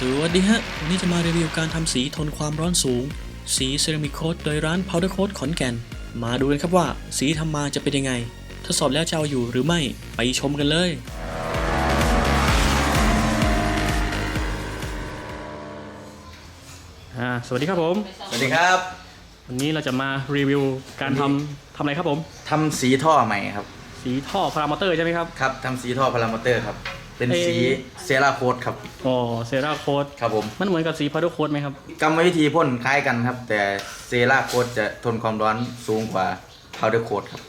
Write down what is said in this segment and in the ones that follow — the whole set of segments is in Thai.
สวัสดีฮะ วันนี้จะมารีวิวการทำสีทนความร้อนสูง สีเซรามิกโคดโดยร้าน Powder Coat ขอนแก่น มาดูกันครับว่า สีทำมาจะเป็นยังไง ทดสอบแล้วจะเอาอยู่หรือไม่ไปชมกันเลย อ่าสวัสดีครับผม สวัสดีครับวันนี้เราจะมารีวิวการทำทำอะไรครับผม ทำสีท่อใหม่ครับ สีท่อพารามอเตอร์ใช่ไหมครับ ครับทำสีท่อพารามอเตอร์ครับ เป็นเอ่อสีเซราโคดครับ อ๋อเซราโคดครับผม มันเหมือนกับสีพาวเดอร์โคดไหมครับ กรรมวิธีพ่นคล้ายกันครับ แต่เซราโคดจะทนความร้อนสูงกว่าพาวเดอร์โคดครับ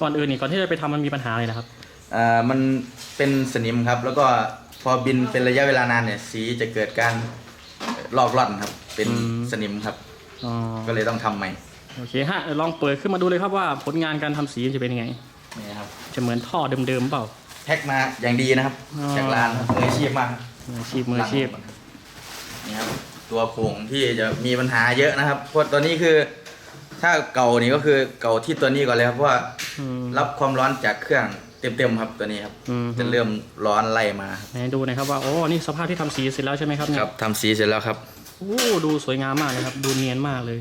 ก่อนอื่นนี่ก่อนที่จะไปทำมันมีปัญหาอะไรนะครับ อ่ามันเป็นสนิมครับ แล้วก็พอบินเป็นระยะเวลานานเนี่ยสีจะเกิดการลอกล่อนครับ เป็นอืม สนิมครับ อ๋อก็เลยต้องทำใหม่โอเคฮะเดี๋ยวลองเปิดขึ้นมาดูเลยครับว่าผลงานการทำสีจะเป็นยังไง นี่ครับจะเหมือนท่อเดิมๆเปล่า แพ็คมาอย่างดีนะครับอ๋อ จากร้านครับมืออาชีพมากครับมืออาชีพมืออาชีพนี่ครับตัวโครงที่จะมีปัญหาเยอะนะครับเพราะตัวนี้คือ ถ้าเก่านี่ก็คือเก่าที่ตัวนี้ก่อนเลยครับเพราะว่าอืม รับความร้อนจากเครื่องเต็มๆครับตัวนี้ครับอืม จะเริ่มร้อนไล่มาครับไหนดูหนะครับว่าโอ้นี่สภาพที่ทำสีเสร็จแล้วใช่ไหมครับเนี่ยครับทำสีเสร็จแล้วครับ โอ้ดูสวยงามมากเลยครับ ดูเนียนมากเลย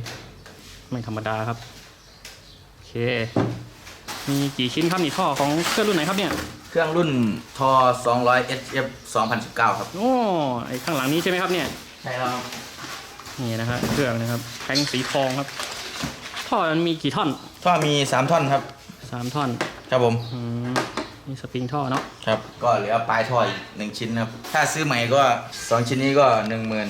ไม่ธรรมดาครับโอเค มีกี่ชิ้นครับนี่ท่อของเครื่องรุ่นไหนครับเนี่ย เครื่องรุ่นทอ200 HF 2019 ครับ โอ้ไอข้างหลังนี้ใช่ไหมครับเนี่ย ใช่ครับนี่นะครับเครื่องนะครับแทงสีทองครับ ท่อมันมีกี่ท่อนท่อมี 3 ท่อนครับ สามท่อนครับผม อืมนี่สปริงท่อเนาะครับ ก็เหลือปลายท่ออีกหนึ่งชิ้นครับ ถ้าซื้อใหม่ก็ 2 ชิ้นนี้ก็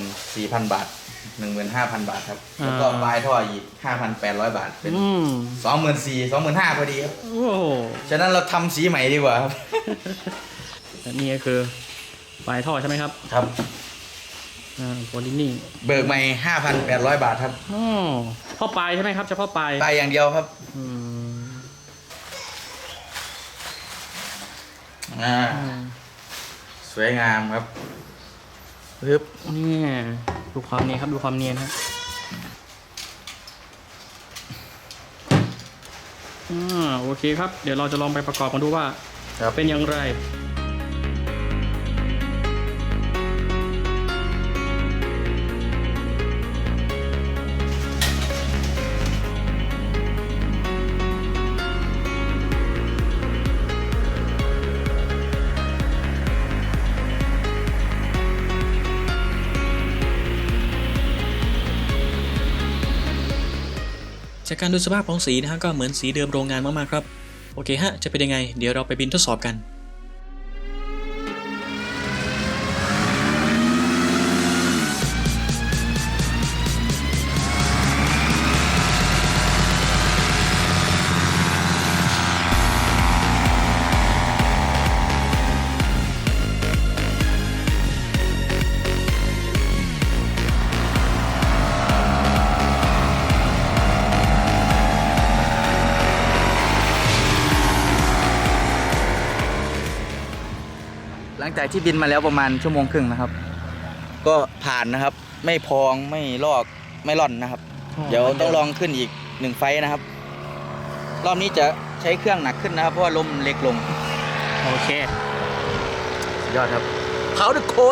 14,000 บาท 15,000บาทครับ แล้วก็ปลายท่ออีก5,800บาท เป็นอืมสองหมื่นสี่สองหมื่นห้าพอดีครับ โอ้โหฉะนั้นเราทำสีใหม่ดีกว่าครับ และนี่ก็คือปลายท่อใช่ไหมครับครับ อ่าโพลินิ่งเบิกใหม่ห้าพันแปดร้อยบาทครับอ๋อพ่อปลายใช่ไหมครับเฉพาะปลายไปอย่างเดียวครับ อืมอ่า อืมสวยงามครับปึ๊บนี่ ดูความเนียนครับ ดูความเนียนครับอ่าโอเคครับ เดี๋ยวเราจะลองไปประกอบกันดูว่าครับเป็นอย่างไร จากการดูสภาพของสีนะฮะก็เหมือนสีเดิมโรงงานมากๆครับ โอเคฮะ จะเป็นยังไง เดี๋ยวเราไปบินทดสอบกัน จากที่บินมาแล้วประมาณชั่วโมงครึ่งนะครับ ก็ผ่านนะครับ ไม่พองไม่ลอกไม่ร่อนนะครับอ๋อเดี๋ยวต้องลองขึ้นอีกหนึ่งไฟท์นะครับ รอบนี้จะใช้เครื่องหนักขึ้นนะครับ เพราะว่าลมเล็กลง โอเค สุดยอดครับเขาเดอะโค้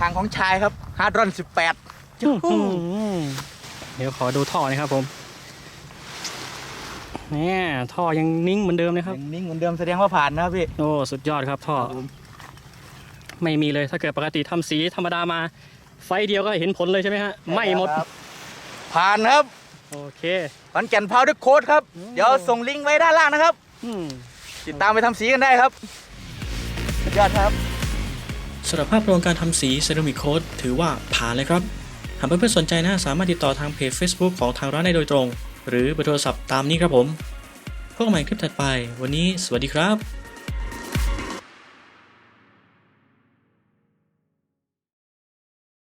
ดางของชายครับฮาร์ดรอน18อื้อหือเดี๋ยวขอดูท่อหนะครับผมเนี่ยท่อยังนิ่งเหมือนเดิมเลยครับยังนิ่งเหมือนเดิมแสดงว่าผ่านนะครับพี่โอ้สุดยอดครับท่อไม่มีเลยถ้าเกิดปกติทำสีธรรมดามา ไฟเดียวก็เห็นผลเลยใช่ไหมฮะไหม่หมดครับผ่านครับ โอเคขอนแก่นพาวด้วยโค้ดครับอืมเดี๋ยวส่งลิงก์ไว้ด้านล่างนะครับอืมติดตามไปทำสีกันได้ครับสุดยอดครับ สำหรับภาพรวมการทำสีเซรามิกโค้ดถือว่าผ่านเลยครับ หากเพื่อนๆสนใจนะสามารถติดต่อทางเพจ Facebook ของทางร้านได้โดยตรง หรือเบอร์โทรศัพท์ตามนี้ครับผมพบกันใหม่คลิปถัดไป วันนี้สวัสดีครับ